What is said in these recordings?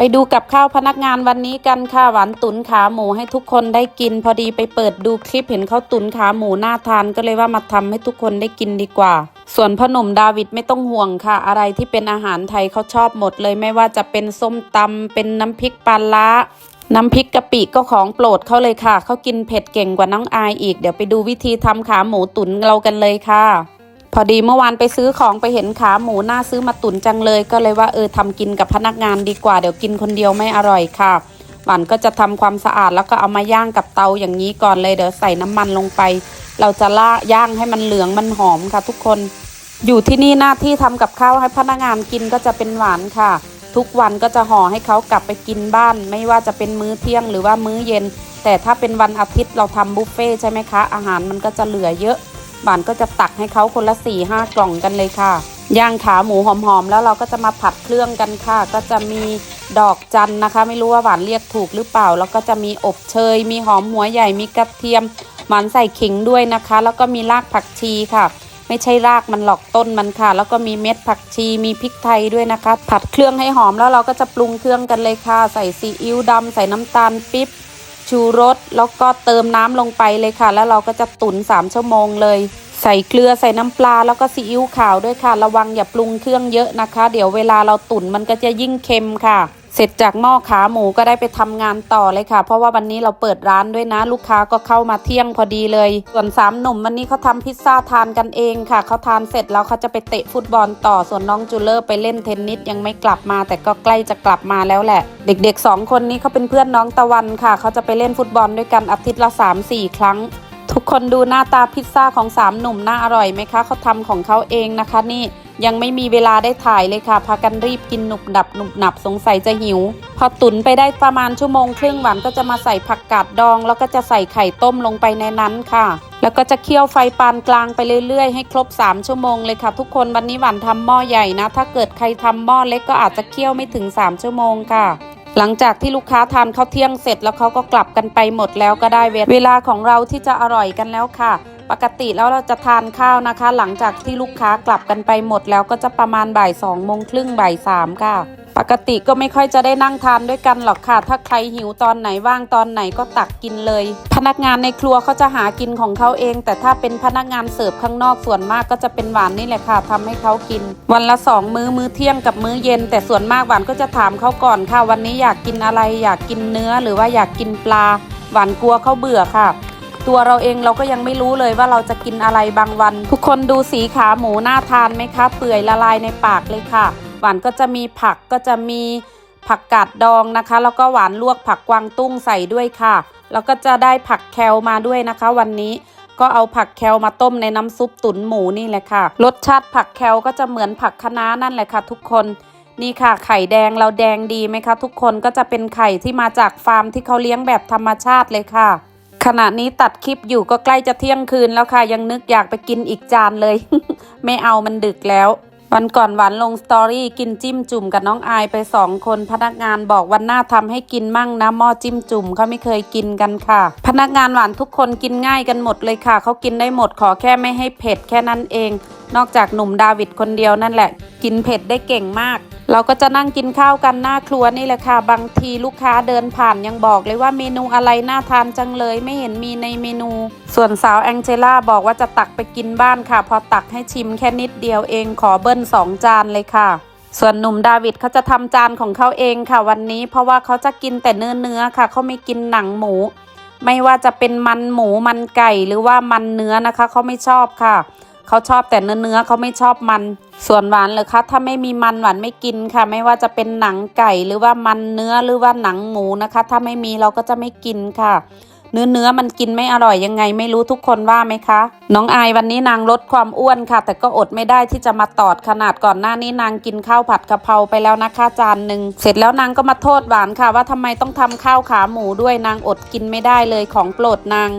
ไปดูกับข้าวพนักงานวันนี้กันค่ะหวานตุ๋นขาหมูให้ทุกคนได้กิน พอดีไปเปิดดูคลิปเห็นเขาตุ๋นขาหมูน่าทานก็เลยว่ามาทำให้ทุกคนได้กินดีกว่า ส่วนพ่อหนุ่มดาวิดไม่ต้องห่วงค่ะ อะไรที่เป็นอาหารไทยเขาชอบหมดเลยไม่ว่าจะเป็นส้มตำเป็นน้ำพริกปลาล้าน้ำพริกกะปิก็ของโปรดเขาเลยค่ะเขากินเผ็ดเก่งกว่าน้องอายอีก เดี๋ยวไปดูวิธีทำขาหมูตุ๋นเรากันเลยค่ะ พอดีเมื่อวานไปซื้อของไปเห็นขาหมูน่าซื้อมาตุนจังเลย ก็เลยว่าเออทำกินกับพนักงานดีกว่าเดี๋ยวกินคนเดียวไม่อร่อยค่ะหวานก็จะทำความสะอาดแล้วก็เอามาย่างกับเตาอย่างนี้ก่อนเลยเดี๋ยวใส่น้ำมันลงไป เราจะล่าย่างให้มันเหลืองมันหอมค่ะ ทุกคน อยู่ที่นี่หน้าที่ทำกับข้าวให้พนักงานกินก็จะเป็นหวานค่ะ ทุกวันก็จะห่อให้เขากลับไปกินบ้าน ไม่ว่าจะเป็นมื้อเที่ยงหรือว่ามื้อเย็น แต่ถ้าเป็นวันอาทิตย์เราทำบุฟเฟ่ใช่ไหมคะอาหารมันก็จะเหลือเยอะ หวานก็จะตักให้เขาคนละ4ี่ห้ากล่องกันเลยค่ะ ย่างขาหมูหอมๆ แล้วเราก็จะมาผัดเครื่องกันค่ะ ก็จะมีดอกจันนะคะ ไม่รู้ว่าหวานเรียกถูกหรือเปล่า แล้วก็จะมีอบเชย มีหอมหัวใหญ่ มีกระเทียมหวานใส่ขิงด้วยนะคะ แล้วก็มีรากผักชีค่ะไม่ใช่รากมันหลอกต้นมันค่ะ แล้วก็มีเม็ดผักชีมีพริกไทยด้วยนะคะ ผัดเครื่องให้หอมแล้วเราก็จะปรุงเครื่องกันเลยค่ะ ใส่ซีอิ๊วดำใส่น้ำตาลปิ๊บ ชูรสแล้วก็เติมน้ำลงไปเลยค่ะ แล้วเราก็จะตุ๋น3 ชั่วโมงเลย ใส่เกลือใส่น้ำปลาแล้วก็ซีอิ๊วขาวด้วยค่ะ ระวังอย่าปรุงเครื่องเยอะนะคะ เดี๋ยวเวลาเราตุ๋นมันก็จะยิ่งเค็มค่ะ เสร็จจากหม้อขาหมูก็ได้ไปทำงานต่อเลยค่ะ เพราะว่าวันนี้เราเปิดร้านด้วยนะ ลูกค้าก็เข้ามาเที่ยงพอดีเลย ส่วนสามหนุ่มวันนี้เขาทำพิซซ่าทานกันเองค่ะเขาทานเสร็จแล้วเขาจะไปเตะฟุตบอลต่อส่วนน้องจูเลอร์ไปเล่นเทนนิสยังไม่กลับมา แต่ก็ใกล้จะกลับมาแล้วแหละ เด็กๆสองคนนี้เขาเป็นเพื่อนน้องตะวันค่ะเขาจะไปเล่นฟุตบอลด้วยกันอาทิตย์ละ 3-4 ครั้ง ทุกคนดูหน้าตาพิซซ่าของสามหนุ่มน่าอร่อยไหมคะเขาทำของเขาเองนะคะนี่ยังไม่มีเวลาได้ถ่ายเลยค่ะ พากันรีบกินหนุบหนับหนุบหนับสงสัยจะหิว พอตุนไปได้ประมาณชั่วโมงครึ่งหวานก็จะมาใส่ผักกาดดอง แล้วก็จะใส่ไข่ต้มลงไปในนั้นค่ะ แล้วก็จะเคี่ยวไฟปานกลางไปเรื่อยๆ ให้ครบ 3 ชั่วโมงเลยค่ะ ทุกคนวันนี้หวานทำหม้อใหญ่นะ ถ้าเกิดใครทำหม้อเล็กก็อาจจะเคี่ยวไม่ถึง 3 ชั่วโมงค่ะ หลังจากที่ลูกค้าทานข้าวเที่ยงเสร็จแล้วเขาก็กลับกันไปหมดแล้วก็ได้เวลาของเราที่จะอร่อยกันแล้วค่ะ ปกติแล้วเราจะทานข้าวนะคะ หลังจากที่ลูกค้ากลับกันไปหมดแล้วก็จะประมาณบ่ายสองโมงครึ่งบ่ายสามค่ะ ปกติก็ไม่ค่อยจะได้นั่งทานด้วยกันหรอกค่ะ ถ้าใครหิวตอนไหนว่างตอนไหนก็ตักกินเลย พนักงานในครัวเขาจะหากินของเขาเอง แต่ถ้าเป็นพนักงานเสิร์ฟข้างนอกส่วนมากก็จะเป็นหวานนี่แหละค่ะทำให้เขากิน วันละสองมื้อมื้อเที่ยงกับมื้อเย็น แต่ส่วนมากหวานก็จะถามเขาก่อนค่ะ วันนี้อยากกินอะไร อยากกินเนื้อหรือว่าอยากกินปลา หวานกลัวเขาเบื่อค่ะตัวเราเองเราก็ยังไม่รู้เลยว่าเราจะกินอะไรบางวัน ทุกคนดูสีขาหมูน่าทานไหมคะ เปื่อยละลายในปากเลยค่ะ หวานก็จะมีผักก็จะมีผักกาดดองนะคะ แล้วก็หวานลวกผักกวางตุ้งใส่ด้วยค่ะ แล้วก็จะได้ผักแคลมาด้วยนะคะ วันนี้ก็เอาผักแคลมาต้มในน้ำซุปตุ๋นหมูนี่แหละค่ะ รสชาติผักแคลก็จะเหมือนผักคะน้านั่นแหละค่ะ ทุกคนนี่ค่ะ ไข่แดงเราแดงดีไหมคะ ทุกคนก็จะเป็นไข่ที่มาจากฟาร์มที่เขาเลี้ยงแบบธรรมชาติเลยค่ะ ขณะนี้ตัดคลิปอยู่ก็ใกล้จะเที่ยงคืนแล้วค่ะ ยังนึกอยากไปกินอีกจานเลย ไม่เอามันดึกแล้ว วันก่อนหวานลงสตอรี่กินจิ้มจุ่มกับน้องอายไปสองคน พนักงานบอกวันหน้าทำให้กินมั่งนะหม้อจิ้มจุ่มเขาไม่เคยกินกันค่ะ พนักงานหวานทุกคนกินง่ายกันหมดเลยค่ะเขากินได้หมดขอแค่ไม่ให้เผ็ดแค่นั้นเอง นอกจากหนุ่มดาวิดคนเดียวนั่นแหละ กินเผ็ดได้เก่งมาก เราก็จะนั่งกินข้าวกันหน้าครัวนี่แหละค่ะ บางทีลูกค้าเดินผ่านยังบอกเลยว่าเมนูอะไรน่าทานจังเลยไม่เห็นมีในเมนู ส่วนสาวแองเจล่าบอกว่าจะตักไปกินบ้านค่ะ พอตักให้ชิมแค่นิดเดียวเองขอเบิ้ลสองจานเลยค่ะ ส่วนหนุ่มดาวิดเขาจะทำจานของเขาเองค่ะวันนี้ เพราะว่าเขาจะกินแต่เนื้อเนื้อค่ะเขาไม่กินหนังหมู ไม่ว่าจะเป็นมันหมูมันไก่หรือว่ามันเนื้อนะคะเขาไม่ชอบค่ะ เขาชอบแต่เนื้อเนื้อเขาไม่ชอบมัน ส่วนหวานเลยคะถ้าไม่มีมันหวานไม่กินค่ะ ไม่ว่าจะเป็นหนังไก่หรือว่ามันเนื้อหรือว่าหนังหมูนะคะ ถ้าไม่มีเราก็จะไม่กินค่ะ เนื้อเนื้อมันกินไม่อร่อยยังไง ไม่รู้ทุกคนว่าไหมคะ น้องอายวันนี้นางลดความอ้วนค่ะ แต่ก็อดไม่ได้ที่จะมาตอดขนาดก่อนหน้านี้นางกินข้าวผัดกะเพราไปแล้วนะคะจานหนึ่งเสร็จแล้วนางก็มาโทษหวานค่ะ ว่าทำไมต้องทำข้าวขาหมูด้วยนางอดกินไม่ได้เลยของโปรดนาง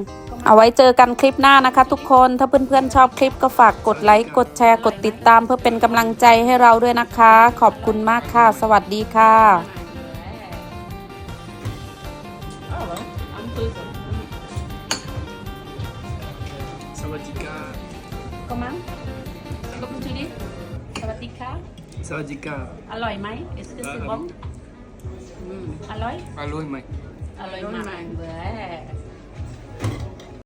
เอาไว้เจอกันคลิปหน้านะคะทุกคนถ้าเพื่อนๆชอบคลิปก็ฝากกดไลค์กดแชร์กดติดตามเพื่อเป็นกำลังใจให้เราด้วยนะคะ ขอบคุณมากค่ะ สวัสดีค่ะสวัสดีค่ะก็มั้งก็พูดชื่อดิสวัสดีค่ะสวัสดีค่ะอร่อยไหมเอสคือเอ่อซื้อบ้องอืมอร่อย อร่อยไหมอร่อยมากเว้ย